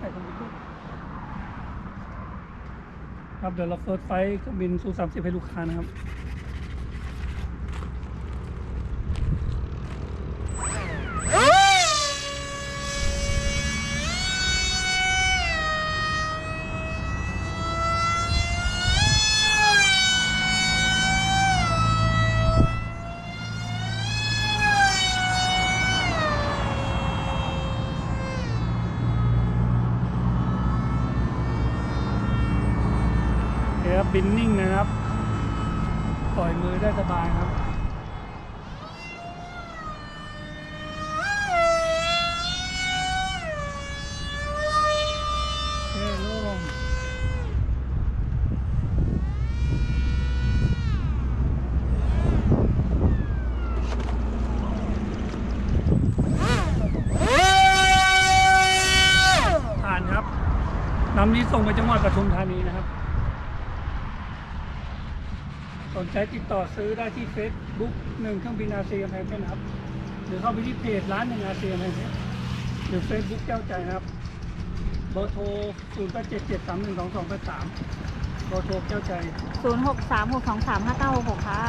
ครับเดี๋ยวเราเฟิร์สไฟล์เครื่องบินซูสามสิบให้ลูกค้านะครับ คครับบินนิ่งนะครับ ปล่อยมือได้สบายครับโอเคโล่งผ่านครับลำนี้ส่งไปจังหวัดปทุมธานีนะครับ สนใจติดต่อซื้อได้ที่ Facebook หนึ่งเครื่องบินอาเซียนแพนเพชรนะครับ หรือเข้าไปที่เพจร้านหนึ่งอาเซียนแพนเพชรหรือ Facebook เจ้าใจนะครับเบอร์โทร0 8 7 7 3 1 2 2 8 3เบอร์โทรเจ้าใจศูนย์หกสามหกสองสามห้าเก้าหกค่ะ